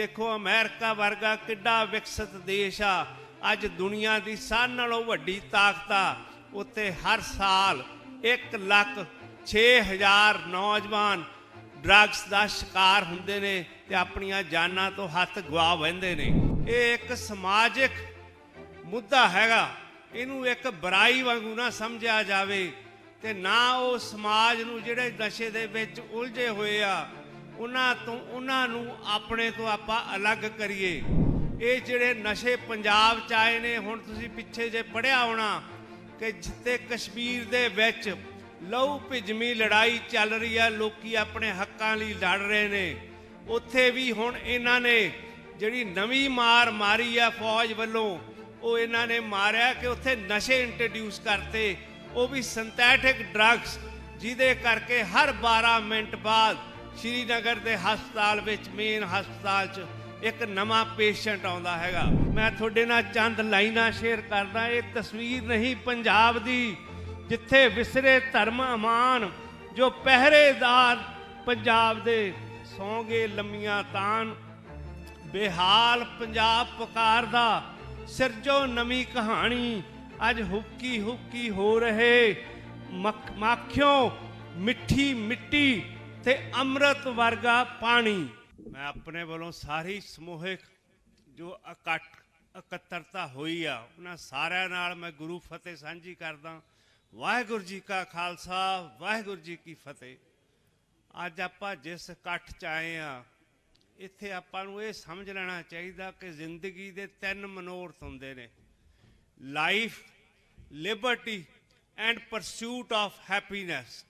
ਦੇਖੋ, ਅਮਰੀਕਾ ਵਰਗਾ ਕਿੱਡਾ ਵਿਕਸਿਤ ਦੇਸ਼ ਆ। ਅੱਜ ਦੁਨੀਆ ਦੀ ਸਾਰਿਆਂ ਨਾਲੋਂ ਵੱਡੀ ਤਾਕਤ ਆ। ਉੱਥੇ ਹਰ ਸਾਲ 1 ਲੱਖ 6000 ਨੌਜਵਾਨ ਡਰੱਗਸ ਦਾ ਸ਼ਿਕਾਰ ਹੁੰਦੇ ਨੇ ਤੇ ਆਪਣੀਆਂ ਜਾਨਾਂ ਤੋਂ ਹੱਥ ਗਵਾ ਵਹਿੰਦੇ ਨੇ। ਇਹ ਇੱਕ ਸਮਾਜਿਕ ਮੁੱਦਾ ਹੈਗਾ। ਇਹਨੂੰ ਇੱਕ ਬੁਰਾਈ ਵਾਂਗੂ ਨਾ ਸਮਝਿਆ ਜਾਵੇ ਤੇ ਨਾ ਉਹ ਸਮਾਜ ਨੂੰ ਜਿਹੜੇ ਨਸ਼ੇ ਦੇ ਵਿੱਚ ਉਲਝੇ ਹੋਏ ਆ ਉਹਨਾਂ ਤੋਂ, ਉਹਨਾਂ ਨੂੰ ਆਪਣੇ ਤੋਂ ਆਪਾਂ ਅਲੱਗ ਕਰੀਏ। ਇਹ ਜਿਹੜੇ ਨਸ਼ੇ ਪੰਜਾਬ ਚ ਆਏ ਨੇ, ਹੁਣ ਤੁਸੀਂ ਪਿੱਛੇ ਜੇ ਪੜਿਆ ਹੋਣਾ ਕਿ ਜਿੱਤੇ ਕਸ਼ਮੀਰ ਦੇ ਵਿੱਚ ਲਹੂ ਭਿਜਮੀ ਲੜਾਈ ਚੱਲ ਰਹੀ ਆ, ਲੋਕੀ ਆਪਣੇ ਹੱਕਾਂ ਲਈ ਲੜ ਰਹੇ ਨੇ। ਉੱਥੇ ਵੀ ਹੁਣ ਇਹਨਾਂ ਨੇ ਜਿਹੜੀ ਨਵੀਂ ਮਾਰ ਮਾਰੀ ਆ ਫੌਜ ਵੱਲੋਂ, ਉਹ ਇਹਨਾਂ ਨੇ ਮਾਰਿਆ ਕਿ ਉੱਥੇ ਨਸ਼ੇ ਇੰਟਰੋਡਿਊਸ ਕਰਤੇ। ਉਹ ਵੀ ਸਿੰਥੈਟਿਕ ਡਰੱਗਸ ਜਿਹਦੇ ਕਰਕੇ ਹਰ 12 ਮਿੰਟ ਬਾਅਦ ਸ਼੍ਰੀਨਗਰ ਦੇ ਹਸਪਤਾਲ ਵਿੱਚ ਮੇਨ ਹਸਪਤਾਲ 'ਚ ਇੱਕ ਨਵਾਂ ਪੇਸ਼ੈਂਟ ਆਉਂਦਾ ਹੈਗਾ। ਮੈਂ ਤੁਹਾਡੇ ਨਾਲ ਚੰਦ ਲਾਈਨਾਂ ਸ਼ੇਅਰ ਕਰਦਾ, ਇਹ ਤਸਵੀਰ ਨਹੀਂ ਪੰਜਾਬ ਦੀ, ਜਿੱਥੇ ਵਿਸਰੇ ਧਰਮ ਅਮਾਨ, ਜੋ ਪਹਿਰੇਦਾਰ ਪੰਜਾਬ ਦੇ ਸੌਂਗੇ ਲੰਮੀਆਂ ਤਾਨ ਬੇਹਾਲ ਪੰਜਾਬ ਪੁਕਾਰਦਾ, ਸਿਰਜੋ ਨਵੀਂ ਕਹਾਣੀ, ਅੱਜ ਹੁੱਕੀ ਹੁੱਕੀ ਹੋ ਰਹੇ ਮੱਖ- ਮਾਖਿਓ ਮਿੱਠੀ ਮਿੱਟੀ। ਤੇ ਅੰਮ੍ਰਿਤ ਵਰਗਾ ਪਾਣੀ। ਮੈਂ ਆਪਣੇ ਵੱਲੋਂ ਸਾਰੀ ਸਮੂਹਿਕ ਜੋ ਇਕੱਠ, ਇਕੱਤਰਤਾ ਹੋਈ ਆ, ਉਹਨਾਂ ਸਾਰਿਆਂ ਨਾਲ ਮੈਂ ਗੁਰੂ ਫਤਿਹ ਸਾਂਝੀ ਕਰਦਾ। ਵਾਹਿਗੁਰੂ ਜੀ ਕਾ ਖਾਲਸਾ, ਵਾਹਿਗੁਰੂ ਜੀ ਕੀ ਫਤਿਹ। ਅੱਜ ਆਪਾਂ ਜਿਸ ਇਕੱਠ ਚ ਆਏ ਆ, ਇੱਥੇ ਆਪਾਂ ਨੂੰ ਇਹ ਸਮਝ ਲੈਣਾ ਚਾਹੀਦਾ ਕਿ ਜ਼ਿੰਦਗੀ ਦੇ ਤਿੰਨ ਮਨੋਰਥ ਹੁੰਦੇ ਨੇ। Life liberty and pursuit of happiness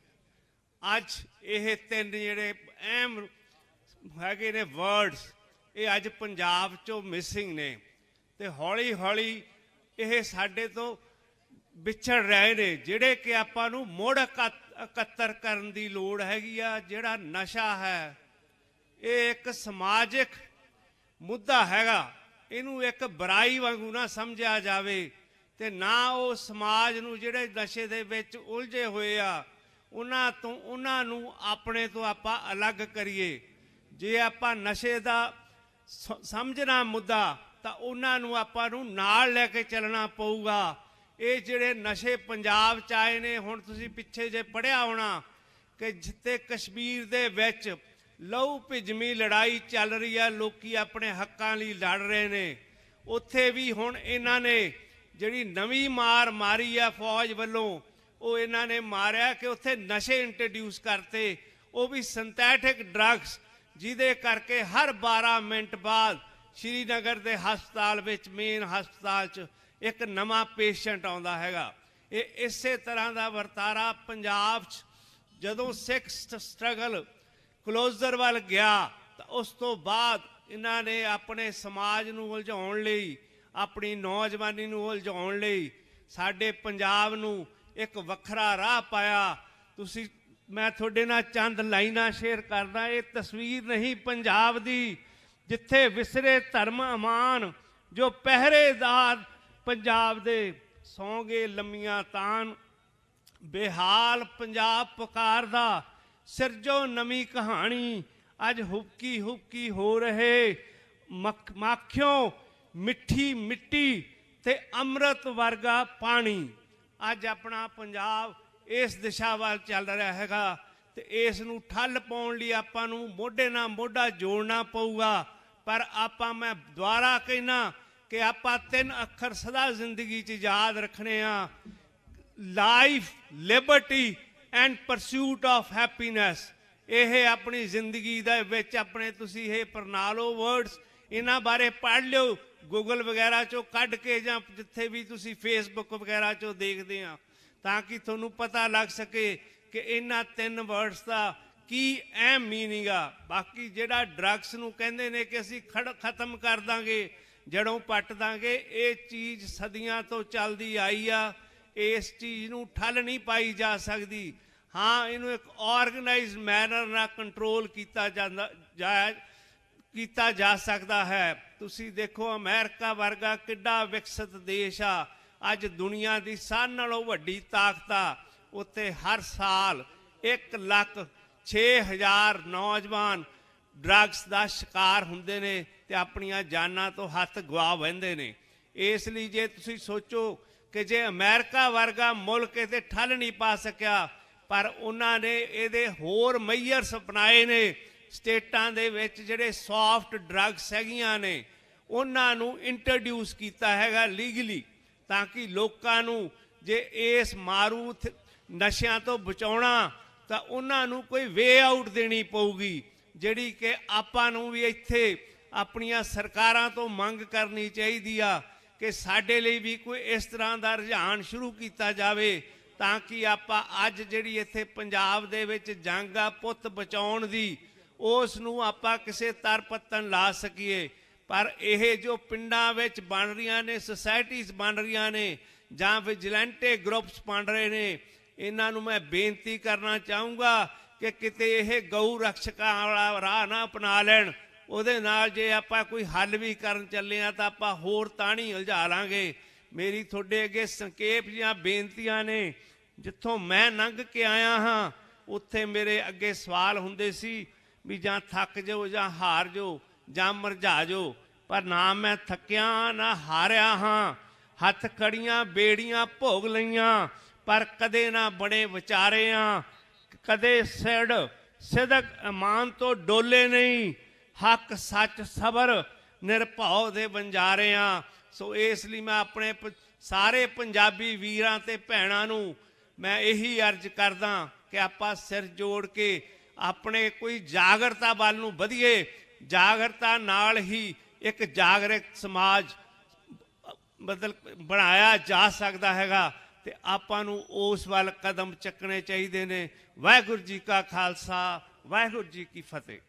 ਅੱਜ ਇਹ ਤਿੰਨ ਜਿਹੜੇ ਅਹਿਮ ਹੈਗੇ ਨੇ ਵਰਡਸ ਇਹ ਅੱਜ ਪੰਜਾਬ ਚੋਂ ਮਿਸਿੰਗ ਨੇ। ਤੇ ਹੌਲੀ ਹੌਲੀ ਇਹ ਸਾਡੇ ਤੋਂ ਵਿਛੜ ਰਹੇ ਨੇ, ਜਿਹੜੇ ਕਿ ਆਪਾਂ ਨੂੰ ਮੁੜ ਇਕੱਤ- ਇਕੱਤਰ ਕਰਨ ਦੀ ਲੋੜ ਹੈਗੀ ਆ, ਜਿਹੜਾ ਨਸ਼ਾ ਹੈ, ਇਹ ਇੱਕ ਸਮਾਜਿਕ ਮੁੱਦਾ ਹੈਗਾ। ਇਹਨੂੰ ਇੱਕ ਬੁਰਾਈ ਵਾਂਗੂ ਨਾ ਸਮਝਿਆ ਜਾਵੇ ਤੇ ਨਾ ਉਹ ਸਮਾਜ ਨੂੰ ਜਿਹੜੇ ਨਸ਼ੇ ਦੇ ਵਿੱਚ ਉਲਝੇ ਹੋਏ ਆ ਉਹਨਾਂ ਤੋਂ, ਉਹਨਾਂ ਨੂੰ ਆਪਣੇ ਤੋਂ ਆਪਾਂ ਅਲੱਗ ਕਰੀਏ। ਜੇ ਆਪਾਂ ਨਸ਼ੇ ਦਾ ਸ- ਸਮਝਣਾ ਮੁੱਦਾ, ਤਾਂ ਉਹਨਾਂ ਨੂੰ ਆਪਾਂ ਨੂੰ ਨਾਲ ਲੈ ਕੇ ਚੱਲਣਾ ਪਊਗਾ। ਇਹ ਜਿਹੜੇ ਨਸ਼ੇ ਪੰਜਾਬ ਚ ਆਏ ਨੇ, ਹੁਣ ਤੁਸੀਂ ਪਿੱਛੇ ਜੇ ਪੜਿਆ ਹੋਣਾ ਕਿ ਜਿੱਤੇ ਕਸ਼ਮੀਰ ਦੇ ਵਿੱਚ ਲਹੂ ਭਿਜਮੀ ਲੜਾਈ ਚੱਲ ਰਹੀ ਆ, ਲੋਕੀ ਆਪਣੇ ਹੱਕਾਂ ਲਈ ਲੜ ਰਹੇ ਨੇ। ਉੱਥੇ ਵੀ ਹੁਣ ਇਹਨਾਂ ਨੇ ਜਿਹੜੀ ਨਵੀਂ ਮਾਰ ਮਾਰੀ ਆ ਫੌਜ ਵੱਲੋਂ ਉਹ ਇਹਨਾਂ ਨੇ ਮਾਰਿਆ ਕਿ ਉੱਥੇ ਨਸ਼ੇ ਇੰਟਰੋਡਿਊਸ ਕਰਤੇ। ਉਹ ਵੀ ਸਿੰਥੈਟਿਕ ਡਰੱਗਸ ਜਿਹਦੇ ਕਰਕੇ ਹਰ 12 ਮਿੰਟ ਬਾਅਦ ਸ਼੍ਰੀਨਗਰ ਦੇ ਹਸਪਤਾਲ ਵਿੱਚ ਮੇਨ ਹਸਪਤਾਲ 'ਚ ਇੱਕ ਨਵਾਂ ਪੇਸ਼ੈਂਟ ਆਉਂਦਾ ਹੈਗਾ। ਇਹ ਇਸੇ ਤਰ੍ਹਾਂ ਦਾ ਵਰਤਾਰਾ ਪੰਜਾਬ 'ਚ, ਜਦੋਂ ਸਿੱਖ ਸਟਰਗਲ ਕਲੋਜ਼ਰ ਵੱਲ ਗਿਆ, ਤਾਂ ਉਸ ਤੋਂ ਬਾਅਦ ਇਹਨਾਂ ਨੇ ਆਪਣੇ ਸਮਾਜ ਨੂੰ ਉਲਝਾਉਣ ਲਈ, ਆਪਣੀ ਨੌਜਵਾਨੀ ਨੂੰ ਉਲਝਾਉਣ ਲਈ, ਸਾਡੇ ਪੰਜਾਬ ਨੂੰ ਇੱਕ ਵੱਖਰਾ ਰਾਹ ਪਾਇਆ। ਤੁਸੀਂ, ਮੈਂ ਤੁਹਾਡੇ ਨਾਲ ਚੰਦ ਲਾਈਨਾਂ ਸ਼ੇਅਰ ਕਰਦਾ, ਇਹ ਤਸਵੀਰ ਨਹੀਂ ਪੰਜਾਬ ਦੀ, ਜਿੱਥੇ ਵਿਸਰੇ ਧਰਮ ਅਮਾਨ, ਜੋ ਪਹਿਰੇਦਾਰ ਪੰਜਾਬ ਦੇ ਸੌਂਗੇ ਲੰਮੀਆਂ ਤਾਨ। ਬੇਹਾਲ ਪੰਜਾਬ ਪੁਕਾਰਦਾ, ਸਿਰਜੋ ਨਵੀਂ ਕਹਾਣੀ, ਅੱਜ ਹੁਬਕੀ ਹੁਬਕੀ ਹੋ ਰਹੇ। ਮੱਖ- ਮਾਖਿਓ ਮਿੱਠੀ ਮਿੱਟੀ ਤੇ ਅੰਮ੍ਰਿਤ ਵਰਗਾ ਪਾਣੀ। ਅੱਜ ਆਪਣਾ ਪੰਜਾਬ ਇਸ ਦਿਸ਼ਾ ਵੱਲ ਚੱਲ ਰਿਹਾ ਹੈਗਾ ਤੇ ਇਸ ਨੂੰ ਠੱਲ ਪਾਉਣ ਲਈ ਆਪਾਂ ਨੂੰ ਮੋਢੇ ਨਾਲ ਮੋਢਾ ਜੋੜਨਾ ਪਊਗਾ। ਪਰ ਆਪਾਂ ਮੈਂ ਦੁਬਾਰਾ ਕਹਿਣਾ ਕਿ ਆਪਾਂ ਤਿੰਨ ਅੱਖਰ ਸਦਾ ਜ਼ਿੰਦਗੀ 'ਚ ਯਾਦ ਰੱਖਣੇ ਆ। Life liberty and pursuit of happiness ਇਹ ਆਪਣੀ ਜ਼ਿੰਦਗੀ ਦੇ ਵਿੱਚ ਆਪਣੇ ਤੁਸੀਂ ਇਹ ਪ੍ਰਣਾ ਵਰਡਸ ਇਹਨਾਂ ਬਾਰੇ ਪੜ੍ਹ ਲਿਓ ਗੂਗਲ ਵਗੈਰਾ ਚੋਂ ਕੱਢ ਕੇ ਜਾਂ ਜਿੱਥੇ ਵੀ ਤੁਸੀਂ ਫੇਸਬੁੱਕ ਵਗੈਰਾ ਚੋਂ ਦੇਖਦੇ ਆ, ਤਾਂ ਕਿ ਤੁਹਾਨੂੰ ਪਤਾ ਲੱਗ ਸਕੇ ਕਿ ਇਹਨਾਂ ਤਿੰਨ ਵਰਡਸ ਦਾ ਕੀ ਅਹਿਮ ਮੀਨਿੰਗ ਆ। ਬਾਕੀ ਜਿਹੜਾ ਡਰੱਗਸ ਨੂੰ ਕਹਿੰਦੇ ਨੇ ਕਿ ਅਸੀਂ ਖੜ- ਖਤਮ ਕਰ ਦਾਂਗੇ, ਜੜੋਂ ਪੱਟ ਦਾਂਗੇ, ਇਹ ਚੀਜ਼ ਸਦੀਆਂ ਤੋਂ ਚੱਲਦੀ ਆਈ ਆ, ਇਸ ਚੀਜ਼ ਨੂੰ ਠੱਲ ਨਹੀਂ ਪਾਈ ਜਾ ਸਕਦੀ। ਹਾਂ, ਇਹਨੂੰ ਇੱਕ ਆਰਗੇਨਾਈਜ਼ਡ ਮੈਨਰ ਨਾਲ ਕੰਟਰੋਲ ਕੀਤਾ ਜਾਂਦਾ ਜਾ ਕੀਤਾ ਜਾ ਸਕਦਾ ਹੈ। ਤੁਸੀਂ ਦੇਖੋ, ਅਮਰੀਕਾ ਵਰਗਾ ਕਿੱਡਾ ਵਿਕਸਿਤ ਦੇਸ਼ ਆ। ਅੱਜ ਦੁਨੀਆ ਦੀ ਸਾਰ ਨਾਲੋਂ ਵੱਡੀ ਤਾਕਤ ਆ। ਉੱਥੇ ਹਰ ਸਾਲ 1 ਲੱਖ 6000 ਨੌਜਵਾਨ ਡਰੱਗਸ ਦਾ ਸ਼ਿਕਾਰ ਹੁੰਦੇ ਨੇ ਤੇ ਆਪਣੀਆਂ ਜਾਨਾਂ ਤੋਂ ਹੱਥ ਗਵਾ ਬਹਿੰਦੇ ਨੇ। ਇਸ ਲਈ ਜੇ ਤੁਸੀਂ ਸੋਚੋ ਕਿ ਜੇ ਅਮਰੀਕਾ ਵਰਗਾ ਮੁਲਕ ਇਹਦੇ ਠੱਲ ਨਹੀਂ ਪਾ ਸਕਿਆ, ਪਰ ਉਹਨਾਂ ਨੇ ਇਹਦੇ ਹੋਰ ਮਈਅਰਸ ਅਪਣਾਏ ਨੇ ਸਟੇਟਾਂ ਦੇ ਵਿੱਚ ਜਿਹੜੇ ਸੌਫਟ ਡਰੱਗਸ ਹੈਗੀਆਂ ਨੇ, ਉਹਨਾਂ ਨੂੰ ਇੰਟਰੋਡਿਊਸ ਕੀਤਾ ਹੈਗਾ ਲੀਗਲੀ ਤਾਂ ਕਿ ਲੋਕਾਂ ਨੂੰ ਜੇ ਇਸ ਮਾਰੂ ਨਸ਼ਿਆਂ ਤੋਂ ਬਚਾਉਣਾ, ਤਾਂ ਉਹਨਾਂ ਨੂੰ ਕੋਈ ਵੇ ਆਊਟ ਦੇਣੀ ਪਊਗੀ, ਜਿਹੜੀ ਕਿ ਆਪਾਂ ਨੂੰ ਵੀ ਇੱਥੇ ਆਪਣੀਆਂ ਸਰਕਾਰਾਂ ਤੋਂ ਮੰਗ ਕਰਨੀ ਚਾਹੀਦੀ ਆ ਕਿ ਸਾਡੇ ਲਈ ਵੀ ਕੋਈ ਇਸ ਤਰ੍ਹਾਂ ਦਾ ਰੁਝਾਨ ਸ਼ੁਰੂ ਕੀਤਾ ਜਾਵੇ, ਤਾਂ ਕਿ ਆਪਾਂ ਅੱਜ ਜਿਹੜੀ ਇੱਥੇ ਪੰਜਾਬ ਦੇ ਵਿੱਚ ਜੰਗ ਆ, ਪੁੱਤ ਬਚਾਉਣ ਦੀ ਉਸ ਨੂੰ ਆਪਾਂ ਕਿਸੇ ਤਰ ਪੱਤਨ ਲਾ ਸਕੀਏ। ਪਰ ਇਹ ਜੋ ਪਿੰਡਾਂ ਵਿੱਚ ਬਣ ਰਹੀਆਂ ਨੇ ਸੁਸਾਇਟੀਆਂ ਬਣ ਰਹੀਆਂ ਨੇ, ਜਾਂ ਵਿਜੀਲੈਂਟੇ ਗਰੁੱਪਸ ਬਣ ਰਹੇ ਨੇ, ਇਹਨਾਂ ਨੂੰ ਮੈਂ ਬੇਨਤੀ ਕਰਨਾ ਚਾਹੂੰਗਾ ਕਿ ਕਿਤੇ ਇਹ ਗਊ ਰਕਸ਼ਕਾਂ ਵਾਲਾ ਰਾਹ ਨਾ ਅਪਣਾ ਲੈਣ। ਉਹਦੇ ਨਾਲ ਜੇ ਆਪਾਂ ਕੋਈ ਹੱਲ ਵੀ ਕਰਨ ਚੱਲੇ ਆ ਤਾਂ ਆਪਾਂ ਹੋਰ ਤਾਣੀ ਉਲਝਾ ਲਾਂਗੇ। ਮੇਰੀ ਤੁਹਾਡੇ ਅੱਗੇ ਸੰਖੇਪ ਜਾਂ ਬੇਨਤੀਆਂ ਨੇ। ਜਿੱਥੋਂ ਮੈਂ ਲੰਘ ਕੇ ਆਇਆ ਹਾਂ, ਉੱਥੇ ਮੇਰੇ ਅੱਗੇ ਸਵਾਲ ਹੁੰਦੇ ਸੀ ਵੀ ਜਾਂ ਥੱਕ ਜਾਓ ਜਾਂ ਹਾਰ ਜਾਓ ਜਾਂ ਮਰਝਾ ਜਾਓ, ਪਰ ਨਾ ਮੈਂ ਥੱਕਿਆ, ਨਾ ਹਾਰਿਆ ਹਾਂ। ਹੱਥ ਕੜੀਆਂ ਬੇੜੀਆਂ ਭੋਗ ਲਈਆਂ, ਪਰ ਕਦੇ ਨਾ ਬਣੇ ਵਿਚਾਰਿਆਂ ਕਦੇ ਸਿੜ ਸਿਦਕ ਇਮਾਨ ਤੋਂ ਡੋਲੇ ਨਹੀਂ, ਹੱਕ ਸੱਚ ਸਬਰ ਨਿਰਭਉ ਦੇ ਬੰਜਾਰਿਆਂ ਸੋ ਇਸ ਲਈ ਮੈਂ ਆਪਣੇ ਪ- ਸਾਰੇ ਪੰਜਾਬੀ ਵੀਰਾਂ ਤੇ ਭੈਣਾਂ ਨੂੰ ਮੈਂ ਇਹੀ ਅਰਜ਼ ਕਰਦਾ ਕਿ ਆਪਾਂ ਸਿਰ ਜੋੜ ਕੇ ਆਪਣੇ ਕੋਈ ਜਾਗਰਤਾ ਵੱਲ ਨੂੰ ਵਧੀਏ, ਜਾਗਰਤਾ ਨਾਲ ਹੀ ਇੱਕ ਜਾਗਰਕ ਸਮਾਜ ਬਦਲ ਬਣਾਇਆ ਜਾ ਸਕਦਾ ਹੈਗਾ ਤੇ ਆਪਾਂ ਨੂੰ ਉਸ ਵੱਲ ਕਦਮ ਚੱਕਣੇ ਚਾਹੀਦੇ ਨੇ। ਵਾਹਿਗੁਰੂ ਜੀ ਕਾ ਖਾਲਸਾ, ਵਾਹਿਗੁਰੂ ਜੀ ਕੀ ਫਤਿਹ।